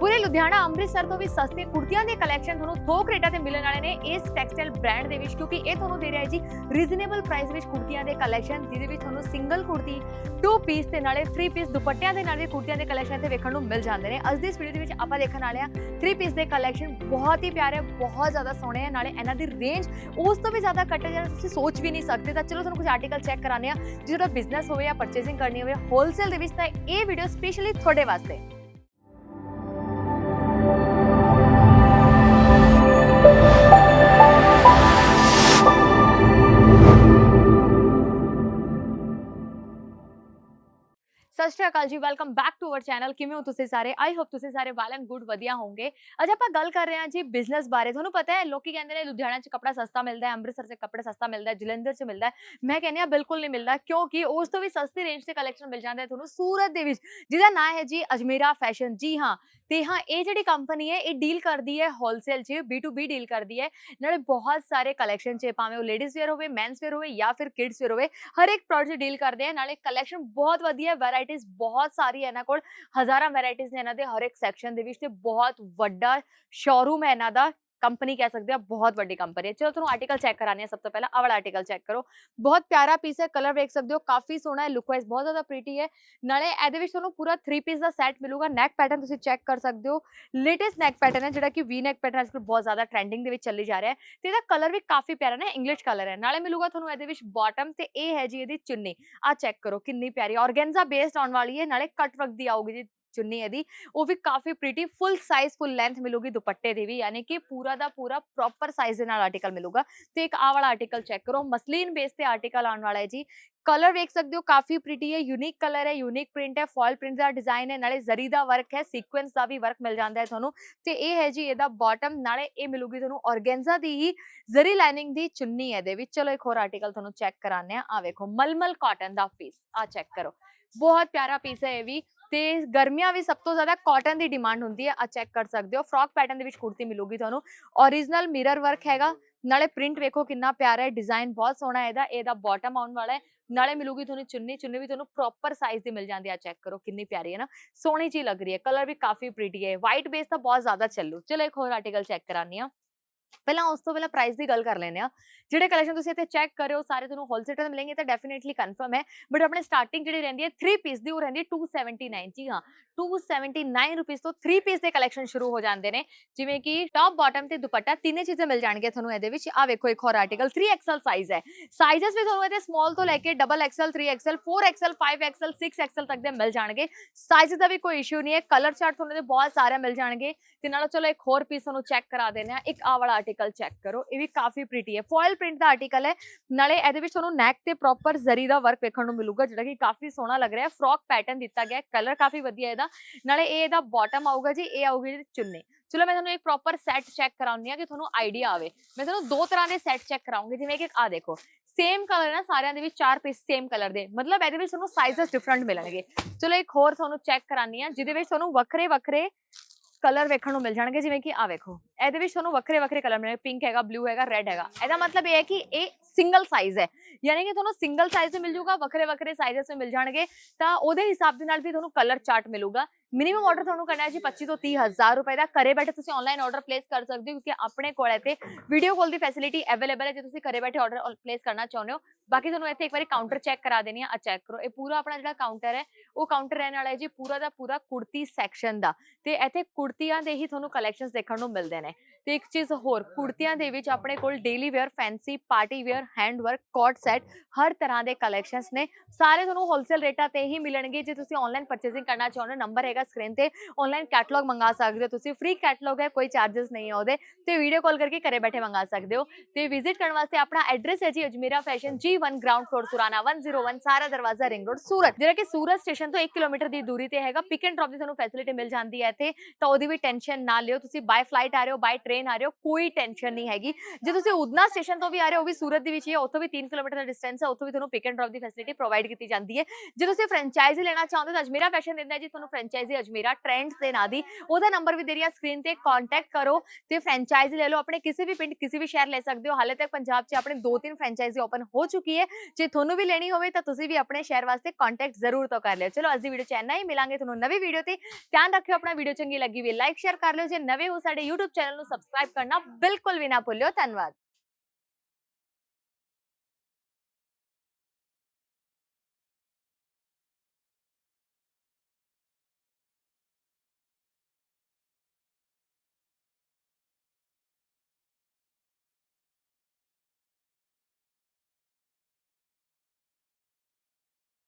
ਪੂਰੇ ਲੁਧਿਆਣਾ, ਅੰਮ੍ਰਿਤਸਰ ਤੋਂ ਵੀ ਸਸਤੇ ਕੁੜਤੀਆਂ ਦੇ ਕਲੈਕਸ਼ਨ ਤੁਹਾਨੂੰ ਥੋਕ ਰੇਟਾਂ ਤੇ ਮਿਲਣ ਵਾਲੇ ਨੇ ਇਸ ਟੈਕਸਟਾਈਲ ਬ੍ਰਾਂਡ ਦੇ ਵਿੱਚ, ਕਿਉਂਕਿ ਇਹ ਤੁਹਾਨੂੰ ਦੇ ਰਿਹਾ ਹੈ ਜੀ ਰੀਜ਼ਨੇਬਲ ਪ੍ਰਾਈਸ ਵਿੱਚ ਕੁੜਤੀਆਂ ਦੇ ਕਲੈਕਸ਼ਨ ਜਿਹਦੇ ਵਿੱਚ ਤੁਹਾਨੂੰ ਸਿੰਗਲ ਕੁੜਤੀ 2 ਪੀਸ ਤੇ ਨਾਲੇ 3 ਪੀਸ ਦੁਪੱਟਿਆਂ ਦੇ ਨਾਲ ਵੀ ਕੁੜਤੀਆਂ ਦੇ ਕਲੈਕਸ਼ਨ ਤੇ ਵੇਖਣ ਨੂੰ ਮਿਲ ਜਾਂਦੇ ਨੇ। ਅੱਜ ਦੀ ਇਸ ਵੀਡੀਓ ਦੇ ਵਿੱਚ ਆਪਾਂ ਦੇਖਣ ਵਾਲੇ ਆ 3 ਪੀਸ ਦੇ ਕਲੈਕਸ਼ਨ ਬਹੁਤ ਹੀ ਪਿਆਰੇ, ਬਹੁਤ ਜ਼ਿਆਦਾ ਸੋਹਣੇ ਆ, ਨਾਲੇ ਇਹਨਾਂ ਦੀ ਰੇਂਜ ਉਸ ਤੋਂ ਵੀ ਜ਼ਿਆਦਾ ਘੱਟ ਹੈ, ਜਿਹੜਾ ਤੁਸੀਂ ਸੋਚ ਵੀ ਨਹੀਂ ਸਕਦੇ। ਤਾਂ ਚਲੋ ਤੁਹਾਨੂੰ ਕੁਝ ਆਰਟੀਕਲ ਚੈੱਕ ਕਰਾਣੇ ਆ ਜਿਹੜਾ ਬਿਜ਼ਨਸ ਹੋਵੇ ਜਾਂ ਪਰਚੇਸਿੰਗ ਕਰਨੀ ਹੋਵੇ ਹੋਲਸੇਲ ਦੇ ਵਿੱਚ ਤਾਂ ਇਹ ਵੀਡੀਓ ਸਪੈਸ਼ਲੀ ਤੁਹਾਡੇ ਵਾਸਤੇ। ਸਤਿ ਸ਼੍ਰੀ ਅਕਾਲ ਜੀ welcome back to our channel ਕਿਵੇਂ ਹੋ ਤੁਸੀਂ ਸਾਰੇ ਆਈ ਹੋਪ ਤੁਸੀਂ ਸਾਰੇ ਵੈਲ ਐਂਡ ਗੁੱਡ ਵਧੀਆ ਹੋਵੋਗੇ ਅੱਜ ਆਪਾਂ ਗੱਲ ਕਰ ਰਹੇ ਹਾਂ ਜੀ ਬਿਜ਼ਨਸ ਬਾਰੇ ਤੁਹਾਨੂੰ ਪਤਾ ਹੈ ਲੋਕੀ ਕਹਿੰਦੇ ਨੇ ਲੁਧਿਆਣਾ 'ਚ ਕੱਪੜਾ ਸਸਤਾ ਮਿਲਦਾ ਹੈ ਅੰਮ੍ਰਿਤਸਰ 'ਚ ਕੱਪੜਾ ਸਸਤਾ ਮਿਲਦਾ ਹੈ ਜਲੰਧਰ 'ਚ ਮਿਲਦਾ ਹੈ ਮੈਂ ਕਹਿੰਦੀ ਹਾਂ ਬਿਲਕੁਲ ਨਹੀਂ ਮਿਲਦਾ ਕਿਉਂਕਿ ਉਸ ਤੋਂ ਵੀ ਸਸਤੀ ਰੇਂਜ ਤੇ ਕਲੈਕਸ਼ਨ ਮਿਲ ਜਾਂਦਾ ਹੈ ਤੁਹਾਨੂੰ ਸੂਰਤ ਦੇ ਵਿੱਚ ਜਿਹਦਾ ਨਾਮ ਹੈ ਜੀ ਅਜਮੇਰਾ ਫੈਸ਼ਨ ਜੀ ਹਾਂ ਤੇ ਹਾਂ ਇਹ ਜਿਹੜੀ ਕੰਪਨੀ ਹੈ ਇਹ ਡੀਲ ਕਰਦੀ ਹੈ ਹੋਲਸੇਲ 'ਚ B2B ਡੀਲ ਕਰਦੀ ਹੈ ਨਾਲੇ ਬਹੁਤ ਸਾਰੇ ਕਲੈਕਸ਼ਨ 'ਚ ਭਾਵੇਂ ਉਹ ਲੇਡੀਜ਼ ਵੇਅਰ ਹੋਵੇ ਮੈਨਸ ਵੇਅਰ ਹੋਵੇ ਜਾਂ ਫਿਰ ਕਿਡਸ ਵੇਅਰ ਹੋਵੇ ਹਰ ਇੱਕ ਪ੍ਰੋਡਕਟ ਡੀਲ ਕਰਦੇ ਆ ਨਾਲੇ ਕਲੈਕਸ਼ਨ ਬਹੁਤ ਵਧੀਆ ਵੈਰਾਈਟੀਆਂ ਬਹੁਤ ਸਾਰੀ ਹੈ ਇਹਨਾਂ ਕੋਲ, ਹਜ਼ਾਰਾਂ ਵੈਰਾਈਟੀਆਂ ਨੇ ਇਹਨਾਂ ਦੇ ਹਰ ਇੱਕ ਸੈਕਸ਼ਨ ਦੇ ਵਿੱਚ ਤੇ ਬਹੁਤ ਵੱਡਾ ਸ਼ੋਰੂਮ ਹੈ ਇਹਨਾਂ ਦਾ। ਕੰਪਨੀ ਕਹਿ ਸਕਦੇ ਆ ਬਹੁਤ ਵੱਡੀ ਕੰਪਨੀ ਹੈ। ਚਲੋ ਤੁਹਾਨੂੰ ਆਰਟੀਕਲ ਚੈੱਕ ਕਰਾਣੀ ਹੈ, ਸਭ ਤੋਂ ਪਹਿਲਾਂ ਆਹ ਵਾਲਾ ਆਰਟੀਕਲ ਚੈੱਕ ਕਰੋ। ਬਹੁਤ ਪਿਆਰਾ ਪੀਸ ਹੈ ਕਲਰ ਵੇਖ ਸਕਦੇ ਹੋ, ਕਾਫੀ ਸੋਹਣਾ ਹੈ ਲੁੱਕ ਵਾਈਜ਼ ਬਹੁਤ ਜ਼ਿਆਦਾ ਪ੍ਰੀਟੀ ਹੈ। ਨਾਲੇ ਇਹਦੇ ਵਿੱਚ ਤੁਹਾਨੂੰ ਪੂਰਾ 3 ਪੀਸ ਦਾ ਸੈੱਟ ਮਿਲੂਗਾ ਨੈਕ ਪੈਟਰਨ ਤੁਸੀਂ ਚੈੱਕ ਕਰ ਸਕਦੇ ਹੋ। ਲੇਟੈਸਟ ਨੈਕ ਪੈਟਰਨ ਹੈ, ਜਿਹੜਾ ਕਿ ਵੀ ਨੈਕ ਪੈਟਰਨ ਅੱਜਕੱਲ ਬਹੁਤ ਜ਼ਿਆਦਾ ਟ੍ਰੈਂਡਿੰਗ ਦੇ ਵਿੱਚ ਚੱਲੀ ਜਾ ਰਿਹਾ ਹੈ। ਤੇ ਇਹਦਾ ਕਲਰ ਵੀ ਕਾਫੀ ਪਿਆਰਾ ਨਾ ਇੰਗਲਿਸ਼ ਕਲਰ ਹੈ। ਨਾਲੇ ਮਿਲੂਗਾ ਤੁਹਾਨੂੰ ਇਹਦੇ ਵਿੱਚ ਬਾਟਮ ਤੇ ਇਹ ਹੈ ਜੀ ਇਹਦੀ ਚੁੰਨੀ। ਆ ਚੈੱਕ ਕਰੋ, ਕਿੰਨੀ ਪਿਆਰੀ। ਆਰਗੈਂਜ਼ਾ ਬੇਸਡ ਆਉਣ ਵਾਲੀ ਹੈ, ਨਾਲੇ ਕੱਟ ਵਰਕ ਦੀ ਆਊਗੀ ਜੀ। ਚੁੰਨੀ ਇਹਦੀ ਉਹ ਵੀ ਕਾਫੀ pretty full size full length ਮਿਲੂਗੀ ਦੁਪੱਟੇ ਦੇ ਵੀ ਯਾਨੀ ਕਿ ਪੂਰਾ ਦਾ ਪੂਰਾ ਪ੍ਰੋਪਰ ਸਾਈਜ਼ ਦੇ ਨਾਲ ਆਰਟੀਕਲ ਮਿਲੂਗਾ ਤੇ ਇੱਕ ਆ ਵਾਲਾ ਆਰਟੀਕਲ ਚੈੱਕ ਕਰੋ ਮਸਲੀਨ ਬੇਸ ਤੇ ਆਰਟੀਕਲ ਆਉਣ ਵਾਲਾ ਹੈ ਜੀ ਕਲਰ ਵੇਖ ਸਕਦੇ ਹੋ ਕਾਫੀ ਪ੍ਰੀਟੀ ਹੈ ਯੂਨੀਕ ਕਲਰ ਹੈ ਯੂਨੀਕ ਪ੍ਰਿੰਟ ਹੈ ਫॉइल ਪ੍ਰਿੰਟ ਦਾ ਡਿਜ਼ਾਈਨ ਹੈ ਨਾਲੇ ਜ਼ਰੀ ਦਾ ਵਰਕ ਹੈ ਸੀਕੁਐਂਸ ਦਾ ਵੀ ਵਰਕ ਮਿਲ ਜਾਂਦਾ ਹੈ ਤੁਹਾਨੂੰ ਤੇ ਇਹ ਹੈ ਜੀ ਇਹਦਾ ਬਾਟਮ ਨਾਲੇ ਇਹ ਮਿਲੂਗੀ ਤੁਹਾਨੂੰ ਆਰਗੈਂਜ਼ਾ ਦੀ ਹੀ ਜ਼ਰੀ ਲਾਈਨਿੰਗ ਦੀ ਚੁੰਨੀ ਹੈ ਦੇ ਵਿੱਚ ਚਲੋ ਇੱਕ ਹੋਰ ਆਰਟੀਕਲ ਤੁਹਾਨੂੰ ਚੈੱਕ ਕਰਾਉਂਦੇ ਆ ਆ ਵੇਖੋ ਮਲਮਲ ਕਾਟਨ ਦਾ ਪੀਸ ਆ ਚੈੱਕ ਕਰੋ ਬਹੁਤ ਪਿਆਰਾ ਪੀਸ ਹੈ ਇਹ ਵੀ ਤੇ ਗਰਮੀਆਂ ਵੀ ਸਭ ਤੋਂ ਜ਼ਿਆਦਾ ਕਾਟਨ ਦੀ ਡਿਮਾਂਡ ਹੁੰਦੀ ਹੈ ਆ ਚੈੱਕ ਕਰ ਸਕਦੇ ਹੋ। ਫਰॉक ਪੈਟਰਨ ਦੇ ਵਿੱਚ ਕੁੜਤੀ ਮਿਲੂਗੀ ਤੁਹਾਨੂੰ। Origignal ਮਿਰਰ ਵਰਕ ਹੈਗਾ। ਨਾਲੇ ਪ੍ਰਿੰਟ ਵੇਖੋ ਕਿੰਨਾ ਪਿਆਰਾ ਹੈ ਡਿਜ਼ਾਈਨ ਬਹੁਤ ਸੋਹਣਾ ਹੈ ਇਹਦਾ ਇਹਦਾ ਬਾਟਮ ਆਉਣ ਵਾਲਾ ਹੈ। ਨਾਲੇ ਮਿਲੂਗੀ ਤੁਹਾਨੂੰ ਚੁੰਨੀ ਚੁੰਨੀ ਵੀ ਤੁਹਾਨੂੰ ਪ੍ਰੋਪਰ ਸਾਈਜ਼ ਦੀ ਮਿਲ ਜਾਂਦੀ ਆ ਚੈੱਕ ਕਰੋ ਕਿੰਨੀ ਪਿਆਰੀ ਹੈ ਨਾ। ਸੋਹਣੀ ਜੀ ਲੱਗ ਰਹੀ ਹੈ ਕਲਰ ਵੀ ਕਾਫੀ ਪ੍ਰੀਟੀ ਹੈ। ਵਾਈਟ ਬੇਸ ਤਾਂ ਬਹੁਤ ਜ਼ਿਆਦਾ ਚੱਲੂ। ਚਲੋ ਇੱਕ ਹੋਰ ਆਰਟੀਕਲ ਚੈੱਕ ਕਰਾਨੀ ਆ ਪਹਿਲਾਂ ਉਸ ਤੋਂ ਪਹਿਲਾਂ ਪ੍ਰਾਈਸ ਦੀ ਗੱਲ ਕਰ ਲੈਨੇ ਆ ਜਿਹੜੇ ਕਲੈਕਸ਼ਨ ਤੁਸੀਂ ਇੱਥੇ ਚੈੱਕ ਕਰਿਓ, ਸਾਰੇ ਤੁਹਾਨੂੰ ਹੋਲਸੇਲ ਤੇ ਮਿਲਣਗੇ ਤਾਂ ਡੈਫੀਨਿਟਲੀ ਕਨਫਰਮ ਹੈ। ਬਟ ਆਪਣੇ ਸਟਾਰਟਿੰਗ ਜਿਹੜੀ ਰਹਿੰਦੀ ਹੈ 3 ਪੀਸ ਦੀ ਉਹ ਰਹਿੰਦੀ ਹੈ 279 ਜੀ ਹਾਂ 279 ਰੁਪਏ ਤੋਂ 3 ਪੀਸ ਦੇ ਕਲੈਕਸ਼ਨ ਸ਼ੁਰੂ ਹੋ ਜਾਂਦੇ ਨੇ। ਜਿਵੇਂ ਕਿ ਟਾਪ ਬਾਟਮ ਤੇ ਦੁਪੱਟਾ ਤਿੰਨੇ ਚੀਜ਼ਾਂ ਮਿਲ ਜਾਣਗੀਆਂ ਤੁਹਾਨੂੰ ਇਹਦੇ ਵਿੱਚ। ਆ ਵੇਖੋ ਇੱਕ ਹੋਰ ਆਰਟੀਕਲ 3XL ਸਾਈਜ਼ ਹੈ। ਸਾਈਜ਼ਸ ਵੀ ਤੁਹਾਨੂੰ ਇਹਦੇ ਸਮਾਲ ਤੋਂ ਲੈ ਕੇ double XL 3XL 4XL 5XL 6XL ਤੱਕ ਦੇ ਮਿਲ ਜਾਣਗੇ। ਸਾਈਜ਼ ਦਾ ਵੀ ਕੋਈ ਇਸ਼ੂ ਨਹੀਂ ਹੈ। ਕਲਰ ਚਾਰਟ ਤੁਹਾਨੂੰ ਇਹਦੇ ਬਹੁਤ ਸਾਰੇ ਮਿਲ ਜਾਣਗੇ। ਤੇ ਨਾਲ ਚਲੋ ਇੱਕ ਹੋਰ ਪੀਸ ਤੁਹਾਨੂੰ ਚੈੱਕ ਕਰਾ ਦਿੰਦੇ ਆ ਇੱਕ ਆ ਵਾਲਾ ਆਰਟੀਕਲ ਚੈੱਕ ਕਰੋ, ਇਹ ਵੀ ਕਾਫੀ ਪ੍ਰੀਟੀ ਹੈ। ਫੋਇਲ ਪ੍ਰਿੰਟ ਦਾ ਆਰਟੀਕਲ ਹੈ, ਨਾਲੇ ਇਹਦੇ ਵਿੱਚ ਤੁਹਾਨੂੰ ਨੈਕ ਤੇ ਪ੍ਰੋਪਰ ਜ਼ਰੀ ਦਾ ਵਰਕ ਵੇਖਣ ਨੂੰ ਮਿਲੂਗਾ, ਜਿਹੜਾ ਕਿ ਕਾਫੀ ਸੋਹਣਾ ਲੱਗ ਰਿਹਾ ਹੈ। ਫਰॉक ਪੈਟਰਨ ਦਿੱਤਾ ਗਿਆ ਹੈ ਕਲਰ ਕਾਫੀ ਵਧੀਆ ਇਹਦਾ। ਨਾਲੇ ਇਹ ਇਹਦਾ ਬਾਟਮ ਆਊਗਾ ਜੀ, ਇਹ ਆਊਗੀ ਜੀ ਚਲੋ ਮੈਂ ਤੁਹਾਨੂੰ ਇੱਕ ਪ੍ਰੋਪਰ ਸੈੱਟ ਚੈੱਕ ਕਰਾਉਂਦੀ ਆ ਕਿ ਤੁਹਾਨੂੰ ਆਈਡੀਆ ਆਵੇ। ਮੈਂ ਤੁਹਾਨੂੰ ਦੋ ਤਰ੍ਹਾਂ ਦੇ ਸੈੱਟ ਚੈੱਕ ਕਰਾਉਂਗੀ, ਜਿਵੇਂ ਕਿ ਆ ਦੇਖੋ ਸੇਮ ਕਲਰ ਨਾ, ਸਾਰਿਆਂ ਦੇ ਵਿੱਚ ਚਾਰ ਪੀਸ ਸੇਮ ਕਲਰ ਦੇ। ਮਤਲਬ ਇਹਦੇ ਵਿੱਚ ਤੁਹਾਨੂੰ ਸਾਈਜ਼ਸ ਡਿਫਰੈਂਟ ਮਿਲਣਗੇ। ਚਲੋ ਇੱਕ ਹੋਰ ਤੁਹਾਨੂੰ ਚੈੱਕ ਕਰਾਨੀ ਆ ਜਿਹਦੇ ਵਿੱਚ ਤੁਹਾਨੂੰ ਵੱਖਰੇ ਵੱਖਰੇ ਕਲਰ ਵੇਖਣ ਨੂੰ ਮਿਲ ਜਾਣਗੇ ਜਿਵੇਂ ਕਿ ਆ ਵੇਖੋ ਇਹਦੇ ਵਿੱਚ ਤੁਹਾਨੂੰ ਵੱਖਰੇ ਵੱਖਰੇ ਕਲਰ ਮਿਲਣਗੇ ਪਿੰਕ ਹੈਗਾ ਬਲੂ ਹੈਗਾ ਰੈੱਡ ਹੈਗਾ ਇਹਦਾ ਮਤਲਬ ਇਹ ਹੈ ਕਿ ਇਹ ਸਿੰਗਲ ਸਾਈਜ਼ ਹੈ ਯਾਨੀ ਕਿ ਤੁਹਾਨੂੰ ਸਿੰਗਲ ਸਾਈਜ਼ ਤੇ ਮਿਲ ਜਾਊਗਾ ਵੱਖਰੇ ਵੱਖਰੇ ਸਾਈਜ਼ਸ ਤੇ ਮਿਲ ਜਾਣਗੇ ਤਾਂ ਉਹਦੇ ਹਿਸਾਬ ਦੇ ਨਾਲ ਵੀ ਤੁਹਾਨੂੰ ਕਲਰ ਚਾਰਟ ਮਿਲੂਗਾ ਮਿਨੀਮਮ ਆਰਡਰ ਤੁਹਾਨੂੰ ਕਰਨਾ ਹੈ ਜੀ 25 ਤੋਂ 30 ਹਜ਼ਾਰ ਰੁਪਏ ਦਾ ਘਰੇ ਬੈਠੇ ਤੁਸੀਂ ਆਨਲਾਈਨ ਆਰਡਰ ਪਲੇਸ ਕਰ ਸਕਦੇ ਹੋ ਕਿਉਂਕਿ ਆਪਣੇ ਕੋਲ ਹੈ ਤੇ ਵੀਡੀਓ ਕਾਲ ਦੀ ਫੈਸਿਲਿਟੀ ਅਵੇਲੇਬਲ ਹੈ ਜੇ ਤੁਸੀਂ ਘਰੇ ਬੈਠੇ ਆਰਡਰ ਪਲੇਸ ਕਰਨਾ ਚਾਹੁੰਦੇ ਹੋ ਬਾਕੀ ਤੁਹਾਨੂੰ ਇੱਥੇ ਇੱਕ ਵਾਰੀ ਕਾਊਂਟਰ ਚੈੱਕ ਕਰਾ ਦੇਣੀ ਆ ਚੈੱਕ ਕਰੋ। ਇਹ ਪੂਰਾ ਆਪਣਾ ਜਿਹੜਾ ਕਾਊਂਟਰ ਹੈ, ਉਹ ਕਾਊਂਟਰ ਰਹਿਣ ਵਾਲਾ ਹੈ ਜੀ, ਪੂਰਾ ਦਾ ਪੂਰਾ ਕੁੜਤੀ ਸੈਕਸ਼ਨ ਦਾ। ਤੇ ਇੱਥੇ ਕੁੜਤੀਆਂ ਦੇ ਹੀ ਤੁਹਾਨੂੰ ਕਲੈਕਸ਼ਨਸ ਦੇਖਣ ਨੂੰ ਮਿਲਦੇ ਨੇ। ਤੇ ਇੱਕ ਚੀਜ਼ ਹੋਰ, ਕੁੜਤੀਆਂ ਦੇ ਵਿੱਚ ਆਪਣੇ ਕੋਲ daily wear fancy party wear hand work coat set ਹਰ ਤਰ੍ਹਾਂ ਦੇ ਕਲੈਕਸ਼ਨਸ ਨੇ। ਸਾਰੇ ਤੁਹਾਨੂੰ ਹੋਲਸੇਲ ਰੇਟਾਂ ਤੇ ਹੀ ਮਿਲਣਗੇ। ਜੇ ਤੁਸੀਂ ਆਨਲਾਈਨ ਪਰਚੇਸਿੰਗ ਕਰਨਾ ਚਾਹੁੰਦੇ ਹੋ ਨੰਬਰ ਹੈਗਾ ਸਕਰੀਨ ਤੇ ਆਨਲਾਈਨ ਕੈਟਲੌਗ ਮੰਗਾ ਸਕਦੇ ਹੋ ਤੁਸੀਂ। ਫ੍ਰੀ ਕੈਟਲੌਗ ਹੈ, ਕੋਈ ਚਾਰजेस ਨਹੀਂ ਹੈ ਉਹਦੇ। ਤੇ ਵੀਡੀਓ ਕਾਲ ਕਰਕੇ ਘਰੇ ਬੈਠੇ ਮੰਗਾ ਸਕਦੇ ਹੋ। ਤੇ ਵਿਜ਼ਿਟ ਕਰਨ ਵਾਸਤੇ ਆਪਣਾ ਐਡਰੈਸ ਹੈ ਜੀ, ਅਜਮੇਰਾ ਫੈਸ਼ਨ ਜੀ G1 ਗਰਾਊਂਡ ਫਲੋਰ ਸੁਰਾਨਾ 101 ਸਾਰਾ ਦਰਵਾਜ਼ਾ ਰਿੰਗ ਰੋਡ ਸੂਰਤ ਜਿਹੜਾ ਕਿ ਸੂਰਤ ਸਟੇਸ਼ਨ ਤੋਂ 1 ਕਿਲੋਮੀਟਰ ਦੀ ਦੂਰੀ ਤੇ ਹੈਗਾ ਪਿਕ ਐਂਡ ਡ੍ਰੌਪ ਦੀ ਤੁਹਾਨੂੰ ਫੈਸਿਲਿਟੀ ਮਿਲ ਜਾਂਦੀ ਹੈ ਇੱਥੇ ਤਾਂ ਉਹਦੀ ਵੀ ਟੈਨਸ਼ਨ ਨਾ ਲਿਓ ਤੁਸੀਂ ਬਾਈ ਫਲਾਈਟ ਆ ਰਹੇ ਹੋ ਬਾਈ ਟ੍ਰੇਨ ਆ ਰਹੇ ਹੋ ਕੋਈ ਟੈਨਸ਼ਨ ਨਹੀਂ ਹੈਗੀ ਜੇ ਤੁਸੀਂ ਉਦਨਾ ਸਟੇਸ਼ਨ ਤੋਂ ਵੀ ਆ ਰਹੇ ਹੋ ਉਹ ਵੀ ਸੂਰਤ ਦੇ ਵਿੱਚ ਹੀ ਹੈ ਉੱਥੋਂ ਵੀ 3 ਕਿਲੋਮੀਟਰ ਦਾ ਡਿਸਟੈਂਸ ਹੈ ਉੱਥੋਂ ਵੀ ਤੁਹਾਨੂੰ ਪਿਕ ਐਂਡ ਡ੍ਰੌਪ ਦੀ ਫੈਸਿਲਿਟੀ ਪ੍ਰੋਵਾਈਡ ਕੀਤੀ ਜਾਂਦੀ ਹੈ ਜੇ ਤੁਸੀਂ ਫਰੈਂਚਾਈਜ਼ੀ ਲੈਣਾ ਚਾਹੁੰਦੇ ਹੋ ਤਾਂ ਅਜਮੇਰਾ ਫੈਸ਼ਨ ਦਿੰਦਾ ਹੈ ਜੀ ਤੁਹਾਨੂੰ ਫਰੈਂਚਾਈਜ਼ੀ ਅਜਮੇਰਾ ਟ੍ਰੈਂਡਸ ਦੇ ਨਾਂ ਦੀ ਉਹਦਾ ਨੰਬਰ ਵੀ ਦੇ ਰਹੀ ਹੈ ਸਕਰੀਨ ਤੇ ਕੰਟੈਕਟ ਕਰੋ ਤੇ ਫਰੈਂਚਾਈਜ਼ੀ ਲੈ ਲਓ ਆਪਣੇ ਕਿਸੇ ਵੀ ਪਿੰਡ ਕਿਸੇ ਵੀ ਸ਼ਹਿਰ ਲੈ ਸਕਦੇ ਹੋ ਹਾਲੇ ਤੱਕ ਪੰਜਾਬ 'ਚ ਆਪਣੇ ਦੋ ਤਿੰਨ ਫਰੈਂਚਾਈਜ਼ੀ ਓਪਨ ਹੋ ਚੁੱਕੀ ਚੁੱਕੀ ਹੈ? ਜੇ ਤੁਹਾਨੂੰ ਵੀ ਲੈਣੀ ਹੋਵੇ ਤਾਂ ਤੁਸੀਂ ਵੀ ਆਪਣੇ ਸ਼ਹਿਰ ਵਾਸਤੇ ਕੰਟੈਕਟ ਜ਼ਰੂਰ ਤੋਂ ਕਰ ਲਿਓ। ਚਲੋ, ਅੱਜ ਦੀ ਵੀਡੀਓ ਚ ਇੰਨਾ ਹੀ। ਮਿਲਾਂਗੇ ਤੁਹਾਨੂੰ ਨਵੀਂ ਵੀਡੀਓ ਤੇ। ਧਿਆਨ ਰੱਖਿਓ ਆਪਣਾ ਵੀਡੀਓ ਚੰਗੀ ਲੱਗੀ ਵੀ ਲਾਈਕ ਸ਼ੇਅਰ ਕਰ ਲਿਓ। ਜੇ ਨਵੇਂ ਹੋ ਸਾਡੇ YouTube ਚੈਨਲ ਨੂੰ ਸਬਸਕ੍ਰਾਈਬ ਕਰਨਾ ਬਿਲਕੁਲ ਵੀ ਨਾ ਭੁੱਲਿਓ। ਧੰਨਵਾਦ।